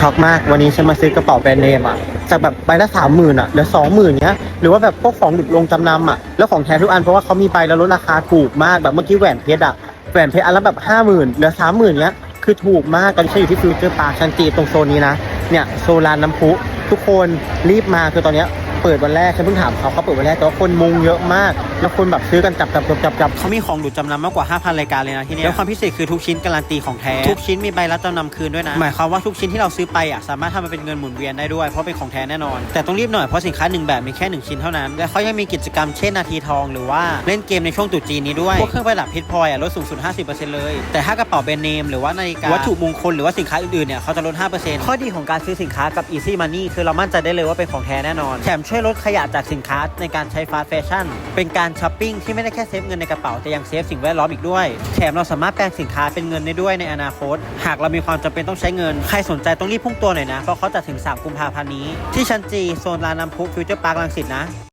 ช็อกมากวันนี้ฉันมาซื้อกระเป๋าแบรนด์เนมอะจากแบบใบละสามหมื่นอะเหลือสองหมื่นเนี้ยหรือว่าแบบพวกของหลุดลงจำนำอะแล้วของแท้ทุกอันเพราะว่าเขามีใบแล้วลดราคาถูกมากแบบเมื่อกี้แหวนเพชรอะแหวนเพชรอันละแบบห้าหมื่นเหลือสามหมื่นเนี้ยคือถูกมากตอนนี้ฉันอยู่ที่ฟิวเจอร์ปาร์คชันจีตรงโซนนี้นะเนี่ยโซลานน้ำพุทุกคนรีบมาคือตอนเนี้ย เปิดวันแรกฉันเพิ่งถามเขาเขาเปิดวันแรกแต่ว่าคนมุงเยอะมาก แล้วคนแบบซื้อกันจับจับจับจับจับเขามีของหลุดจำนำมากกว่า 5,000 รายการเลยนะที่นี่แล้วความพิเศษคือทุกชิ้นการันตีของแท้ทุกชิ้นมีใบรับจำนำคืนด้วยนะหมายความว่าทุกชิ้นที่เราซื้อไปอะสามารถทำมาเป็นเงินหมุนเวียนได้ด้วยเพราะเป็นของแท้แน่นอน แต่ต้องรีบหน่อยเพราะสินค้าหนึ่งแบบมีแค่หนึ่งชิ้นเท่านั้นและเขายังมีกิจกรรมเช่นนาทีทอง หรือว่าเล่นเกมในช่วงตรุษจีนนี้ด้วยพวกเครื่องประดับเพชรพลอยอะลดสูงสุด 50%เลย แต่ถ้ากระเป๋าแบรนด์เนมหรือว่านาฬิกาวัตถุมงคลหรือว่าสินค้าอื่นๆเนี่ยเขาจะลด5%ข้อดีของการซื้อสินค้ากับ Easy Money คือเรามั่นใจได้เลยว่าเป็นของแท้แน่นอนแถมช่วยลดขยะจากสินค้าในการใช้ฟาสต์แฟชั่น เป็นการช้อปปิ้งที่ไม่ได้แค่เซฟเงินในกระเป๋า แต่ยังเซฟสิ่งแวดล้อมอีกด้วย แถมเราสามารถแปลงสินค้าเป็นเงินได้ด้วยในอนาคต หากเรามีความจำเป็นต้องใช้เงิน ใครสนใจต้องรีบพุ่งตัวหน่อยนะ เพราะเขาจะถึง 3 กุมภาพันธ์นี้ ที่ชั้นจีโซนลานน้ำพุฟิวเจอร์พาร์คลังสิตนะ